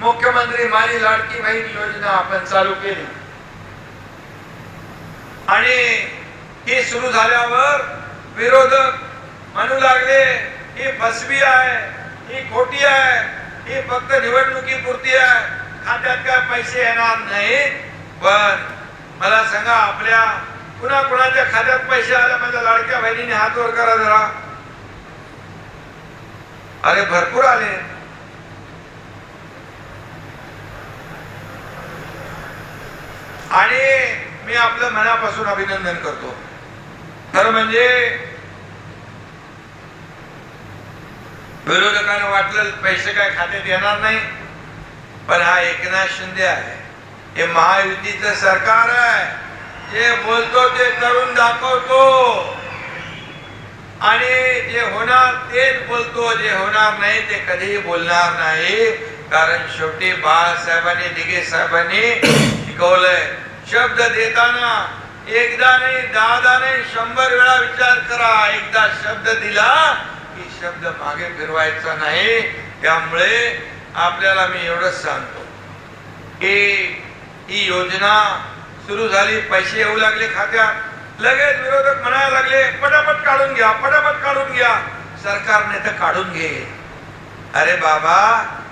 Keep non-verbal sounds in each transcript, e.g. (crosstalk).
मुख्यमंत्री माझी लाडकी बहीण योजना आपण चालू केली. आणि ही सुरू झाल्यावर विरोधक म्हणू लागले ही फसवी आहे ही खोटी आहे ही फक्त निवडणुकीपुरती आहे खात्यात काय पैसे येणार नाही. पण मला सांगा आपल्या कुणा कुणाच्या खात्यात पैसे आले माझ्या लाडक्या बहिणीने हात वर करा जरा. अरे भरपूर आले. आणि मी आपलं मनापासून अभिनंदन करतो. खरं म्हणजे विरोधकांना वाटलं पैसे काय खात्यात येणार नाही पण हा एकनाथ शिंदे आहे. हे महायुतीचं सरकार आहे. जे बोलतो ते करून दाखवतो. आणि जे होणार तेच बोलतो जे होणार नाही ते कधीही बोलणार नाही. कारण शेवटी बाळासाहेबांनी दिघे साहेबांनी शिकवलंय. शब्द देताना एकदा नाही दहादा नाही शंभर वेळा विचार करा. एकदा शब्द दिला की शब्द मागे फिरवायचा नाही. त्यामुळे आपल्याला मी एवढंच सांगतो. की ही योजना सुरू झाली पैसे येऊ लागले खात्यात. लगेच विरोधक म्हणायला लागले पटापट काढून घ्या पटापट काढून घ्या. सरकारने तर काढून घे. अरे बाबा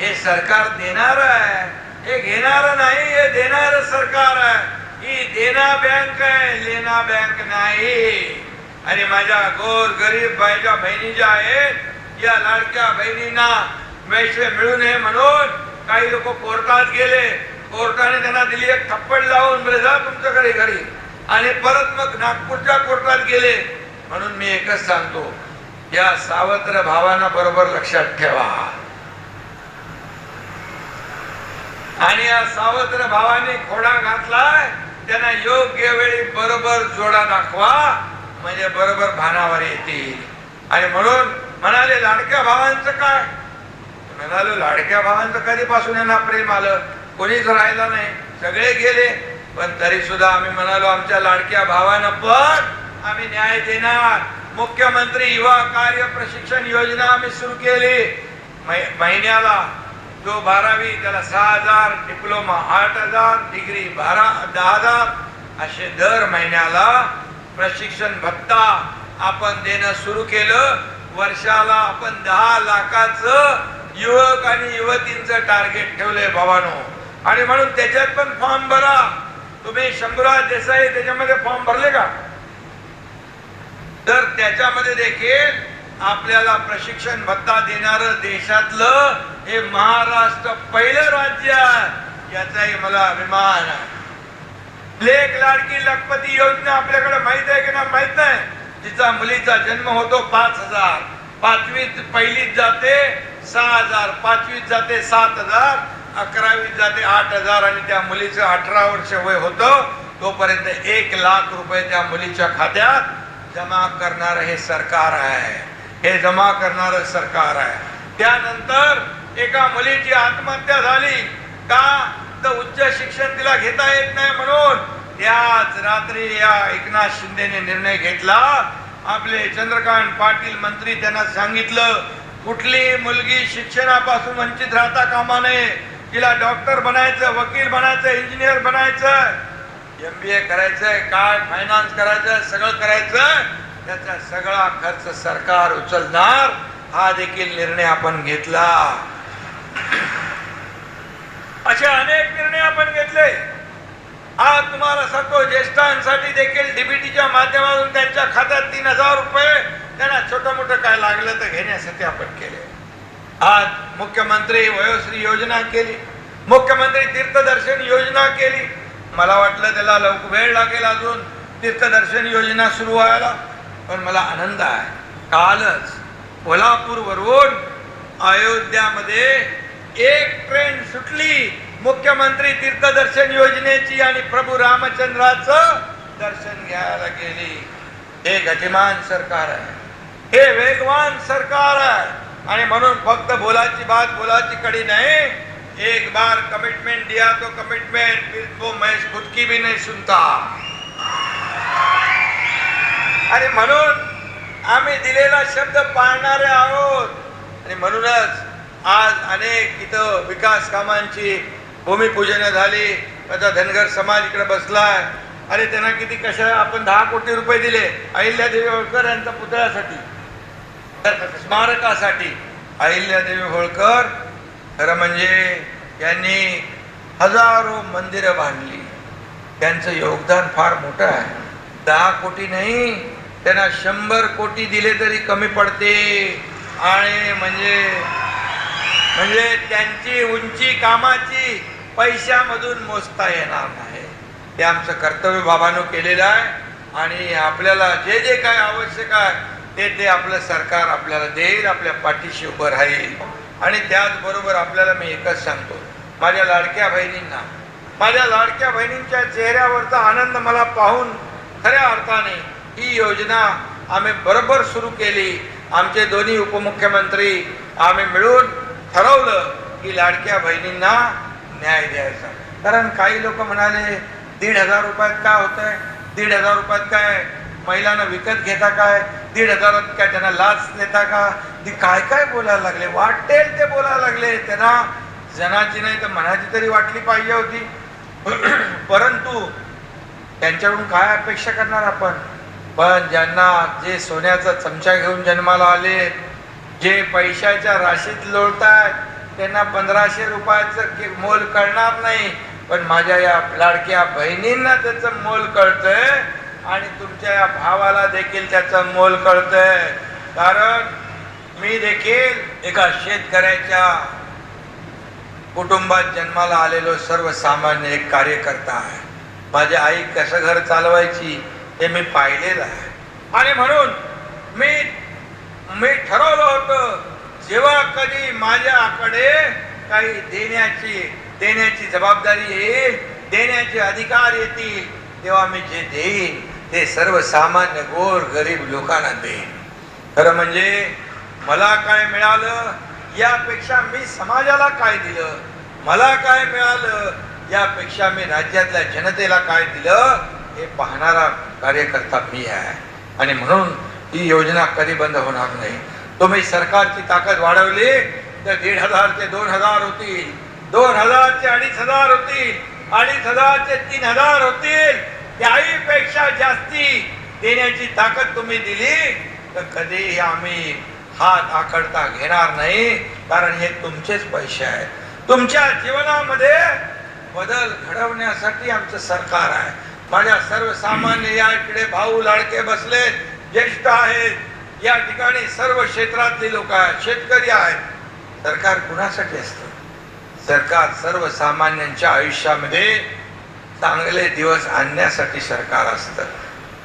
हे सरकार देणार आहे. हे घेणार नाही हे देणार सरकार. आहे ही देना बँक आहे लेना बँक नाही. आणि माझ्या गोर गरीब बाईच्या बहिणी ज्या आहेत या लाडक्या बहिणींना पैसे मिळू नये म्हणून काही लोक कोर्टात गेले. कोर्टाने त्यांना दिली एक थप्पड लावून जा तुमच्याकडे घरी. आणि परत मग नागपूरच्या कोर्टात गेले. म्हणून मी एकच सांगतो या सावत्र भावांना बरोबर लक्षात ठेवा. आणि या सावत्र भावाने खोडा घातलाय त्यांना योग्य वेळी बरोबर जोडा दाखवा म्हणजे बरोबर भानावर येतील. आणि म्हणून म्हणाले लाडक्या भावांचं काय? म्हणालो लाडक्या भावांचं कधीपासून यांना प्रेम आलं? कोणीच राहिला नाही. सगळे गेले. पण तरी सुद्धा आम्ही म्हणालो आमच्या लाडक्या भावानं पण आम्ही न्याय देणार. मुख्यमंत्री युवा कार्य प्रशिक्षण योजना आम्ही सुरू केली. मै- महिन्याला जो बारावी त्याला सहा हजार डिप्लोमा आठ हजार डिग्री बारा दहा हजार. असे दर महिन्याला प्रशिक्षण भत्ता आपण देणं सुरू केलं. वर्षाला आपण दहा लाखाचं युवक आणि युवतींचं टार्गेट ठेवलंय भावानो. आणि म्हणून त्याच्यात पण फॉर्म भरा. तुम्ही शंभूराज देसाई त्याच्यामध्ये फॉर्म भरले का? तर त्याच्यामध्ये देखील आपल्याला प्रशिक्षण भत्ता देणार देशातलं हे महाराष्ट्र पहिलं राज्य याचाही मला अभिमान आहे. लेख लाडकी लखपती योजना आपल्याकडे माहीत आहे की नाही? माहीत नाही. जिचा मुलीचा जन्म होतो पाच हजार. पाचवीत पहिलीत जाते सहा हजार. पाचवीत जाते सात हजार. अकरावीत जाते आठ हजार. आणि त्या मुलीचं अठरा वर्ष वय होतं. तोपर्यंत एक लाख रुपये त्या मुलीच्या खात्यात जमा करणार हे सरकार आहे. हे जमा करणार सरकार आहे. त्यानंतर एका मुलीची आत्महत्या झाली का? तर उच्च शिक्षण तिला घेता येत नाही म्हणून त्याच रात्री या एकनाथ शिंदेने निर्णय घेतला. आपले चंद्रकांत पाटील मंत्री त्यांना सांगितलं कुठली मुलगी शिक्षणापासून वंचित राहता कामा नये. तिला डॉक्टर बनायचं वकील बनायचं इंजिनियर बनायचं. एम बी ए करायचंय काय फायनान्स करायचं सगळं करायचं त्याचा सगळा खर्च सरकार उचलणार. हा देखील निर्णय आपण घेतला. असे अनेक निर्णय आपण घेतले. आज तुम्हाला सांगतो ज्येष्ठांसाठी देखील डीबीटीच्या माध्यमातून त्यांच्या खात्यात तीन हजार रुपये त्यांना छोटं मोठं काय लागलं तर घेण्यासाठी आपण केले. आज मुख्यमंत्री वयोश्री योजना केली. मुख्यमंत्री तीर्थदर्शन योजना केली. मला वाटलं त्याला लवकर वेळ लागेल अजून. तीर्थदर्शन योजना सुरू व्हायला. पण मला आनंद आहे. कालच कोल्हापूरवरून अयोध्यामध्ये एक ट्रेन सुटली. मुख्यमंत्री तीर्थदर्शन योजनेची आणि प्रभू रामचंद्राचं दर्शन घ्यायला गेली. हे गतिमान सरकार आहे. हे वेगवान सरकार आहे. आणि म्हणून फक्त बोलाची बात बोलाची कडी नाही. एक बार कमिटमेंट दिया तो कमिटमेंट फिर तो महेश खुद की भी नहीं सुनता. आणि म्हणून आम्ही दिलेला शब्द पाळणारे आहोत. आणि म्हणूनच आज अनेक इथं विकास कामांची भूमिपूजन झाली. आता धनगर समाज इकडे बसलाय. आणि त्यांना किती कशा आपण दहा कोटी रुपये दिले. अहिल्यादेवी होळकर यांच्या पुतळ्यासाठी. स्मारकासाठी. अहिल्यादेवी होळकर खरं म्हणजे यांनी हजारो मंदिरं बांधली. त्यांचं योगदान फार मोठं आहे. दहा कोटी नाही त्यांना शंभर कोटी दिले तरी कमी पडते. आणि म्हणजे म्हणजे त्यांची उंची कामाची पैशामधून मोजता येणार नाही. ते आमचं कर्तव्य बाबानं केलेलं आहे आणि आपल्याला जे जे काय आवश्यक आहे ते ते आपलं सरकार आपल्याला देईल आपल्या पाठीशी उभं राहील. आणि त्याचबरोबर आपल्याला मी एकच सांगतो माझ्या लाडक्या बहिणींना माझ्या लाडक्या बहिणींच्या चेहऱ्यावरचा आनंद मला पाहून खऱ्या अर्थाने ही योजना आम्ही बरोबर सुरू केली. आमचे दोन्ही उपमुख्यमंत्री आम्ही मिळून ठरवलं की लाडक्या बहिणींना न्याय द्यायचा. कारण काही लोक म्हणाले दीड हजार रुपयात काय होत आहे दीड हजार रुपयात काय? महिलांना विकत घेता काय? दीड हजारात काय त्यांना लाच देता का? ती काय काय बोलायला लागले? वाटेल ते बोलायला लागले. त्यांना जनाची नाही तर मनाची तरी वाटली पाहिजे होती. (clears throat) परंतु त्यांच्याकडून काय अपेक्षा करणार आपण? पण ज्यांना जे सोन्याचा चमचा घेऊन जन्माला आले जे पैशाच्या राशीत लोळतात त्यांना पंधराशे रुपयाचं मोल कळणार नाही. पण माझ्या या लाडक्या बहिणींना त्याचं मोल कळतंय आणि तुमच्या या भावाला देखील त्याचं मोल कळतंय. कारण मी देखील एका शेतकऱ्याच्या कुटुंबात जन्माला आलेलो सर्वसामान्य एक कार्यकर्ता आहे. माझी आई कसं घर चालवायची हे मी पाहिलेलं आहे. आणि म्हणून मी मी ठरवलं होतं जेव्हा कधी माझ्याकडे काही देण्याची देण्याची जबाबदारी येईल देण्याचे अधिकार येतील तेव्हा मी जे देईन ते सर्वसामान्य गोर गरीब लोकांना देईन. खरं म्हणजे मला काय मिळालं यापेक्षा मी समाजाला काय दिलं? मला काय मिळालं यापेक्षा मी राज्यातल्या जनतेला काय दिलं? हे पाहणारा कार्यकर्ता मी आहे. आणि म्हणून ही योजना कधी बंद होणार नाही. तुम्ही सरकारची ताकद वाढवली तर दीड हजार ते दोन हजार होतील. दोन हजार ते अडीच हजार होतील. अडीच हजार ते तीन हजार होतील. त्याहीपेक्षा जास्ती देण्याची ताकद तुम्ही दिली तर कधीही आम्ही हात आकडता घेणार नाही कारण हे तुमचेच पैसे आहेत. तुमच्या जीवनामध्ये बदल घडवण्यासाठी आमचं सरकार आहे. माझ्या सर्वसामान्य या इकडे भाऊ लाडके बसलेत. ज्येष्ठ आहेत या ठिकाणी सर्व क्षेत्रातले लोक आहेत शेतकरी आहेत. सरकार कुणासाठी असतं? सरकार सर्वसामान्यांच्या आयुष्यामध्ये चांगले दिवस आणण्यासाठी सरकार असतं.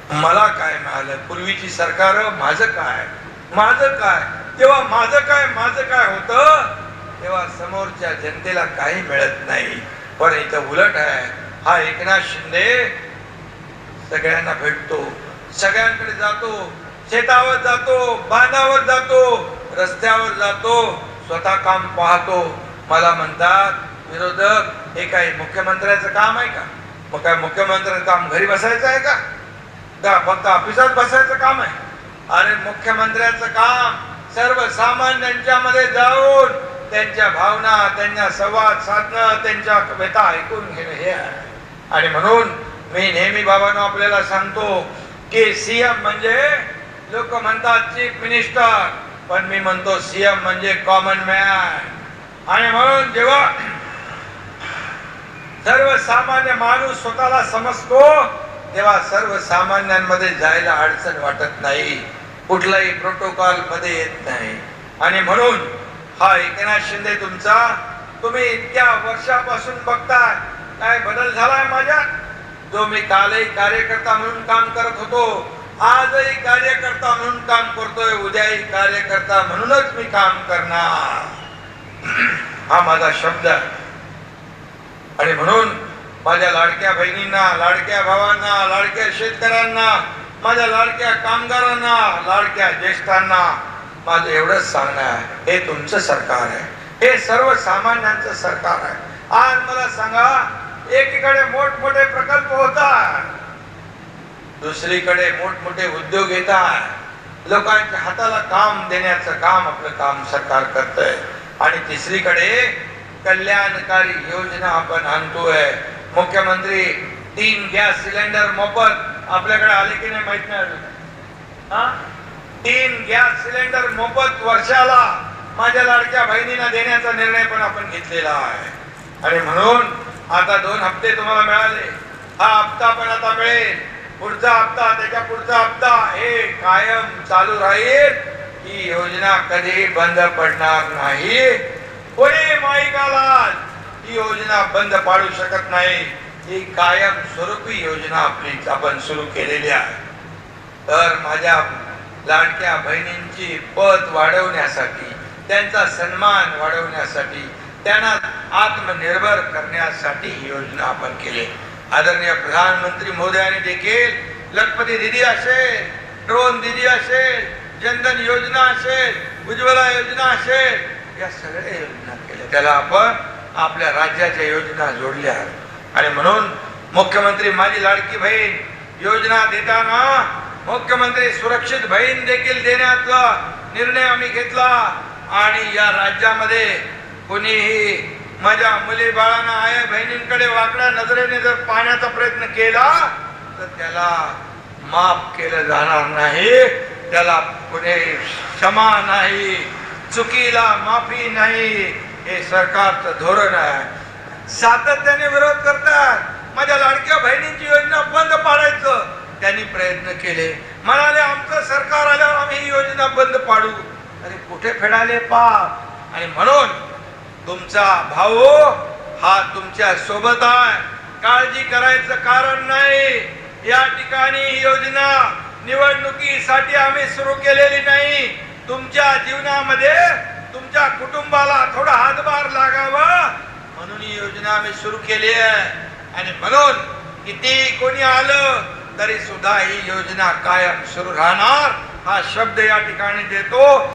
मला काय मिळालं? पूर्वीची सरकार माझं काय? माझं काय? तेव्हा माझं काय माझं काय होतं तेव्हा समोरच्या जनतेला काही मिळत नाही. पण इथं उलट आहे. हा एकनाथ शिंदे सगळ्यांना भेटतो. सगळ्यांकडे जातो शेतावर जातो बांधावर जातो रस्त्यावर जातो स्वतः काम पाहतो. मला म्हणतात विरोधक हे काय मुख्यमंत्र्याचं काम आहे का? मग काय मुख्यमंत्र्याचं काम घरी बसायचं आहे का? का फक्त ऑफिसात बसायचं काम आहे? अरे मुख्यमंत्र्याचं काम सर्वसामान्यांच्या मध्ये जाऊन त्यांच्या भावना त्यांच्या संवाद साधणं त्यांच्या कविता ऐकून घेणं हे आहे. आणि म्हणून मी नेहमी बाबांना आपल्याला सांगतो की सीएम म्हणजे लोक म्हणतात चीफ मिनिस्टर पण मी म्हणतो सीएम म्हणजे कॉमन मॅन आणि म्हणून जेव्हा सर्वसामान्य माणूस स्वतःला समजतो तेव्हा सर्वसामान्यांमध्ये जायला अडचण वाटत नाही. कुठलाही प्रोटोकॉलमध्ये येत नाही. आणि म्हणून हा एकनाथ शिंदे तुमचा तुम्ही इतक्या वर्षापासून बघताय काय बदल झालाय माझ्या? जो मी कालही कार्यकर्ता म्हणून काम करत होतो आजही कार्यकर्ता म्हणून काम करतोय उद्याही कार्यकर्ता म्हणूनच मी काम करणार. (clears throat) हा माझा शब्द आहे. आणि म्हणून माझ्या लाडक्या बहिणींना लाडक्या भावांना लाडक्या शेतकऱ्यांना माझ्या लाडक्या कामगारांना लाडक्या ज्येष्ठांना माझं एवढंच सांगणं आहे. हे तुमचं सरकार आहे. हे सर्वसामान्यांचं सरकार आहे. आज मला सांगा एकीकडे मोठमोठे प्रकल्प होतात. दुसरीकडे मोठमोठे उद्योग येतात. लोकांच्या हाताला काम देण्याचं काम आपलं काम सरकार करतंय. आणि तिसरीकडे कल्याणकारी योजना आपण आणतोय. मुख्यमंत्री तीन गॅस सिलेंडर मोफत आपल्याकडे आले की नाही माहीत नाही हा? तीन गॅस सिलेंडर मोफत वर्षाला माझ्या लाडक्या बहिणींना देण्याचा निर्णय पण आपण घेतलेला आहे. आणि म्हणून आता दोन हप्ते तुम्हाला मिळाले. हा हप्ता पण आता मिळेल. पुढचा हप्ता त्याच्या पुढचा हप्ता हे कायम चालू राहील. ही योजना कधी बंद पडणार नाही. कोणी माईकाला ही योजना बंद पाडू शकत नाही. ही कायम स्वरूपी योजना आपली आपण सुरू केलेली आहे. तर माझ्या लाडक्या बहिणींची पद वाढवण्यासाठी त्यांचा सन्मान वाढवण्यासाठी त्यांना आत्मनिर्भर करण्यासाठी ही योजना आपण केली. आदरणीय प्रधानमंत्री मोदयांनी देखील लखपती दिदी असेल ड्रोन दिदी असेल जनधन योजना असेल उज्ज्वला योजना असेल या सगळ्या योजना केल्या. त्याला आपण आपल्या राज्याच्या योजना जोडल्या. आणि म्हणून मुख्यमंत्री माझी लाडकी बहीण योजना देताना मुख्यमंत्री सुरक्षित बहीण देखील देण्याचा निर्णय आम्ही घेतला. आणि या राज्यामध्ये कोणीही माझ्या मुली बाळांना आया बहिणींकडे वाकड्या नजरेने जर पाहण्याचा प्रयत्न केला तर त्याला माफ केलं जाणार नाही. त्याला पुढे क्षमा नाही चुकीला माफी नाही. हे सरकारचं धोरण आहे. सातत्याने विरोध करतात. माझ्या लाडक्या बहिणींची योजना बंद पाडायचं. त्यांनी प्रयत्न केले. म्हणाले आमचं सरकार आल्यावर आम्ही ही योजना बंद पाडू. अरे कुठे फेडाले पाप? आणि म्हणून तुमचा भाऊ हा तुमच्यासोबत आहे. काळजी करायचं कारण नाही. या ठिकाणी ही योजना निवडणुकीसाठी आम्ही सुरू केलेली नाही. तुमच्या जीवनामध्ये तुमच्या कुटुंबाला थोडा हातभार लागावा. म्हणून ही योजना आम्ही सुरू केली आहे. आणि म्हणून किती कोणी आलं तरी सुद्धा ही योजना कायम सुरू राहणार. हा शब्द या ठिकाणी देतो.